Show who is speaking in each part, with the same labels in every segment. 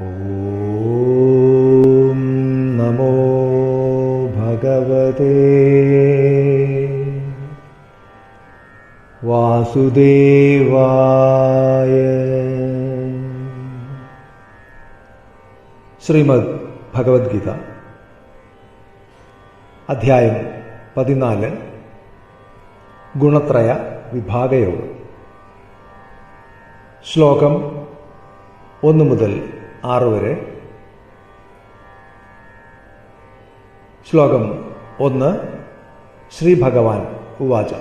Speaker 1: ഓം നമോ ഭഗവതേ. വാസുദേവായ. ശ്രീമദ് ഭഗവത്ഗീത. അധ്യായം പതിനാല്. ഗുണത്രയ വിഭാഗയോഗം. ശ്ലോകം ഒന്ന് മുതൽ ആറ് വരെ. ശ്ലോകം ഒന്ന് ശ്രീ ഭഗവാൻ ഉവാച.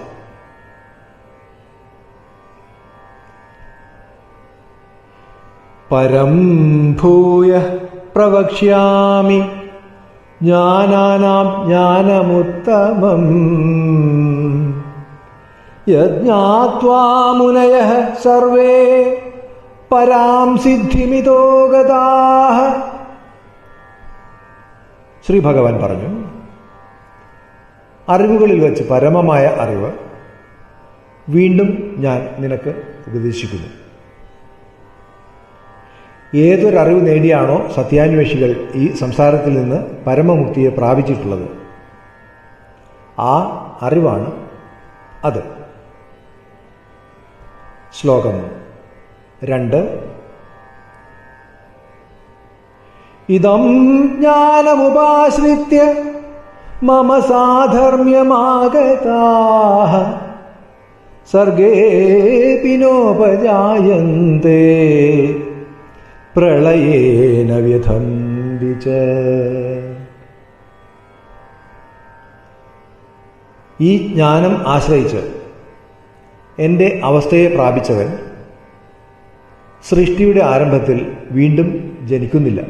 Speaker 1: പരം ഭൂയ പ്രവക്ഷ്യാമി ജ്ഞാനാനാം ജ്ഞാനമുത്തമം. യജ്ഞാത്വാ മുനയ സർവേ പരാം സിദ്ധിമിതോ ഗതാഹ. ശ്രീ ഭഗവാൻ പറഞ്ഞു അറിവുകളിൽ വെച്ച് പരമമായ അറിവ് വീണ്ടും ഞാൻ നിനക്ക് ഉപദേശിക്കുന്നു. ഏതൊരറിവ് നേടിയാണോ സത്യാന്വേഷികൾ ഈ സംസാരത്തിൽ നിന്ന് പരമമുക്തിയെ പ്രാപിച്ചിട്ടുള്ളത്? ആ അറിവാണ് അത്. ശ്ലോകം രണ്ട്. ഇതം ജ്ഞാനമുപാശ്രിത്യ മമ സാധർമ്യമാഗതാ സർഗേ നോപജായന്തേ. പ്രളയേന വ്യഥന്തി ച. ഈ ജ്ഞാനം ആശ്രയിച്ച് എന്റെ അവസ്ഥയെ പ്രാപിച്ചവൻ സൃഷ്ടിയുടെ ആരംഭത്തിൽ വീണ്ടും ജനിക്കുന്നില്ല.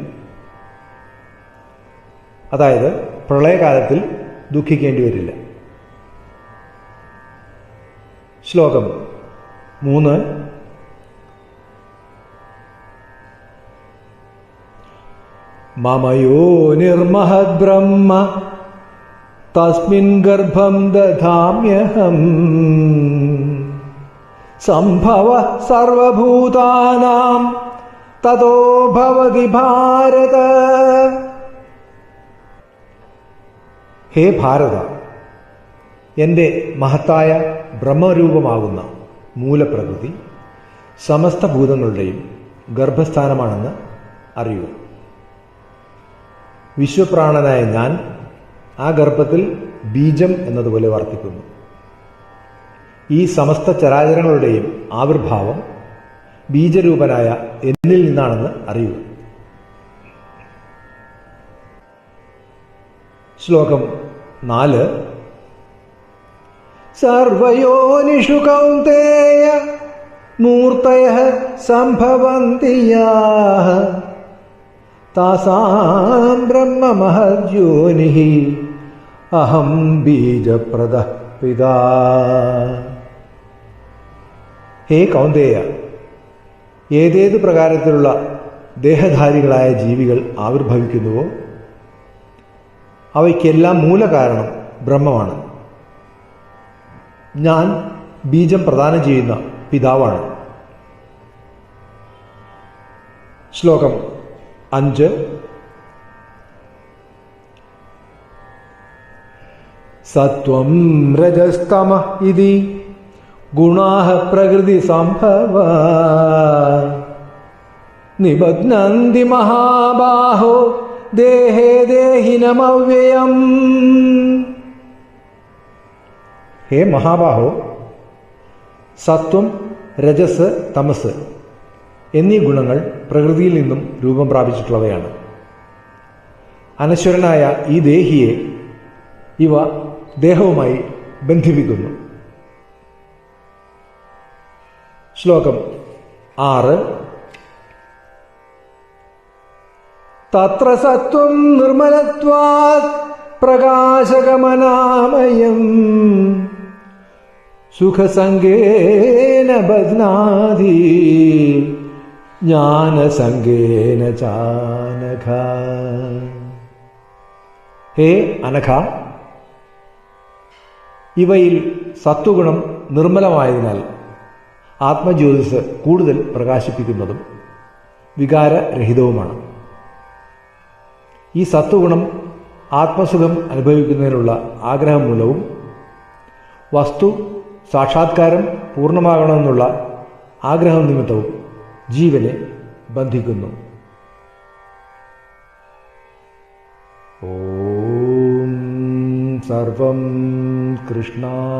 Speaker 1: അതായത് പ്രളയകാലത്തിൽ ദുഃഖിക്കേണ്ടി വരില്ല. ശ്ലോകം മൂന്ന്. മമയോ നിർമഹത് ബ്രഹ്മ തസ്മിൻ ഗർഭം ദധാമ്യഹം. സംഭവ സർവഭൂതാനാം തതോ ഭവതി ഭാരത. ഹേ ഭാരത എന്റെ മഹത്തായ ബ്രഹ്മരൂപമാകുന്ന മൂലപ്രകൃതി സമസ്ത ഭൂതങ്ങളുടെയും ഗർഭസ്ഥാനമാണെന്ന് അറിയുക. വിശ്വപ്രാണനായ ഞാൻ ആ ഗർഭത്തിൽ ബീജം എന്നതുപോലെ വർത്തിക്കുന്നു. ഈ സമസ്ത ചരാചരങ്ങളുടെയും ആവിർഭാവം ബീജരൂപനായ എന്നിൽ നിന്നാണെന്ന് അറിയുക. ശ്ലോകം നാല്. സർവയോനിഷു കൗന്ദേയ മൂർത്തയ സംഭവന്തി ബ്രഹ്മ ബ്രഹ്മമഹദ്യോനി അഹം ബീജപ്രദ പിതാ. ഹേ കൗന്ദേയ. ഏതേത് പ്രകാരത്തിലുള്ള ദേഹധാരികളായ ജീവികൾ ആവിർഭവിക്കുന്നുവോ? അവയ്ക്കെല്ലാം മൂലകാരണം ബ്രഹ്മമാണ്. ഞാൻ ബീജം പ്രദാനം ചെയ്യുന്ന പിതാവാണ്. ശ്ലോകം അഞ്ച്. സത്വം രജസ്തമ ഇതി ഗുണാഹ പ്രകൃതി സംഭവ. നിബധ്നന്തി മഹാബാഹോ ദേഹേ ദേഹിനമവ്യയം. ഹേ മഹാബാഹോ സത്വം രജസ് തമസ് എന്നീ ഗുണങ്ങൾ പ്രകൃതിയിൽ നിന്നും രൂപം പ്രാപിച്ചിട്ടുള്ളവയാണ്. അനശ്വരനായ ഈ ദേഹിയെ ഇവ ദേഹവുമായി ബന്ധിപ്പിക്കുന്നു. ശ്ലോകം ആറ്. തത്ര സത്വം നിർമ്മലത്വാത് പ്രകാശകമനാമയം. സുഖസംഗേന ബധ്നാതി ജ്ഞാനസംഗേന ചാനഘ. ഹേ അനഘ. ഇവയിൽ സത്വഗുണം നിർമ്മലമായതിനാൽ ആത്മജ്യോതിസ് കൂടുതൽ പ്രകാശിപ്പിക്കുന്നതും വികാരരഹിതവുമാണ്. ഈ സത്വഗുണം ആത്മസുഖം അനുഭവിക്കുന്നതിനുള്ള ആഗ്രഹം മൂലവും വസ്തു സാക്ഷാത്കാരം പൂർണമാകണമെന്നുള്ള ആഗ്രഹം നിമിത്തവും ജീവനെ ബന്ധിക്കുന്നു. ഓം സർവം കൃഷ്ണാർപ്പണമസ്തു.